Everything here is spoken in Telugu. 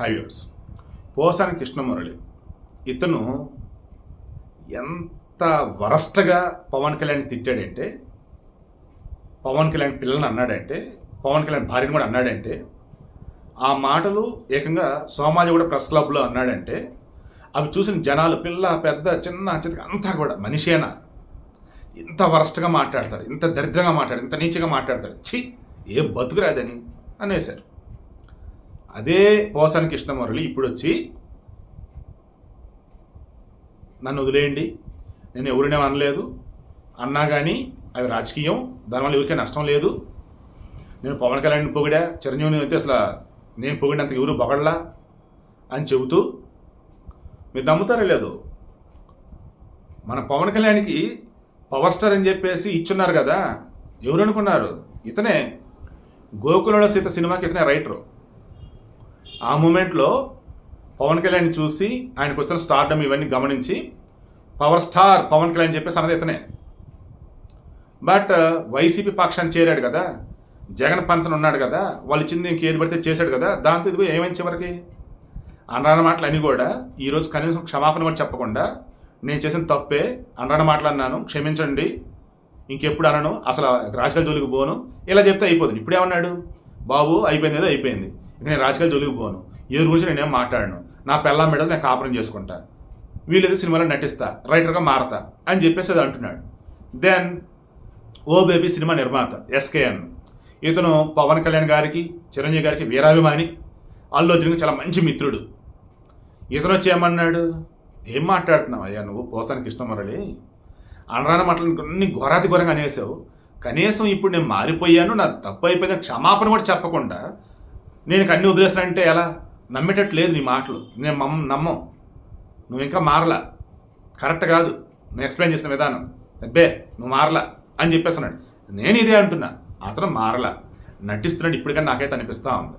హైవేర్స్ పోసాని కృష్ణమురళి. ఇతను ఎంత వరస్ట్గా పవన్ కళ్యాణ్ తిట్టాడంటే పవన్ కళ్యాణ్ పిల్లల్ని అన్నాడంటే పవన్ కళ్యాణ్ భార్యను కూడా అన్నాడంటే ఆ మాటలు ఏకంగా సోమాజిగూడ ప్రెస్ క్లబ్లో అన్నాడంటే అవి చూసిన జనాలు పిల్ల పెద్ద చిన్న చిన్న అంతా కూడా మనిషేనా? ఇంత వరస్ట్గా మాట్లాడతాడు ఇంత దరిద్రంగా మాట్లాడు ఇంత నీచగా మాట్లాడతాడు. ఛీ ఏ బతుకురాదని అనేశారు. అదే పోసాని కృష్ణమురళి ఇప్పుడు వచ్చి నన్ను వదిలేయండి. నేను ఎవరినే అనలేదు. అన్నా కానీ అవి రాజకీయం. దానివల్ల ఎవరికీ నష్టం లేదు. నేను పవన్ కళ్యాణ్ పొగిడా చిరంజీవిని అయితే అసలు నేను పొగిడినంత ఎవరు పొగడలా అని చెబుతూ మీరు నమ్ముతారో లేదు? మన పవన్ కళ్యాణ్కి పవర్ స్టార్ అని చెప్పేసి ఇచ్చున్నారు కదా. ఎవరు అనుకున్నారు? ఇతనే. గోకులంలో సీత సినిమాకి ఇతనే రైటరు ఆ మూమెంట్లో పవన్ కళ్యాణ్ చూసి ఆయనకు వచ్చిన స్టార్డమ్ ఇవన్నీ గమనించి పవర్ స్టార్ పవన్ కళ్యాణ్ చెప్పేసి అన్నది ఇతనే. బట్ వైసీపీ uh, పక్షాన్ని చేరాడు కదా జగన్ పంచన్ ఉన్నాడు కదా వాళ్ళు ఇచ్చింది ఇంకేది పడితే చేశాడు కదా దాంతో ఇదిగో ఏమైంది చివరికి? అన్నారన్న మాటలు అని కూడా ఈరోజు కనీసం క్షమాపణ కూడా చెప్పకుండా నేను చేసిన తప్పే అన్నారన్న మాటలు అన్నాను క్షమించండి ఇంకెప్పుడు అనను అసలు రాజకీయ జోలికి పోను ఇలా చెప్తే అయిపోతుంది. ఇప్పుడేమన్నాడు? బాబు అయిపోయింది ఏదో అయిపోయింది. నేను రాజకీయాలు తొలగిపోను పోను. ఏ గురించి నేనేం మాట్లాడను. నా పెళ్ళ మెడలు నేను కాపురం చేసుకుంటా. వీళ్ళైతే సినిమాలో నటిస్తా రైటర్గా మారతా అని చెప్పేసి అది అంటున్నాడు. దెన్ ఓ బేబీ సినిమా నిర్మాత ఎస్కేఎన్ ఇతను పవన్ కళ్యాణ్ గారికి చిరంజీవి గారికి వీరాభిమాని అల్లు అర్జున్కి చాలా మంచి మిత్రుడు. ఇతను వచ్చి ఏమన్నాడు? ఏం మాట్లాడుతున్నావు అయ్యా? నువ్వు పోసానికి కృష్ణమురళి అనరాని మాటలు అన్ని ఘోరాతి ఘోరంగా అనేసావు. కనీసం ఇప్పుడు నేను మారిపోయాను నా తప్పు అయిపోయిన క్షమాపణ కూడా చెప్పకుండా నేను ఇక అన్ని వదిలేస్తానంటే ఎలా? నమ్మేటట్టు లేదు నీ మాటలు. నేను మమ్మ నమ్మం. నువ్వు ఇంకా మారలా. కరెక్ట్ కాదు. నువ్వు ఎక్స్ప్లెయిన్ చేసిన విధానం. అబ్బే నువ్వు మారలా అని చెప్పేస్తున్నాడు నేను ఇదే అంటున్నా. అతను మారలా. నటిస్తున్నాడు ఇప్పటికన్నా నాకైతే అనిపిస్తా ఉంది.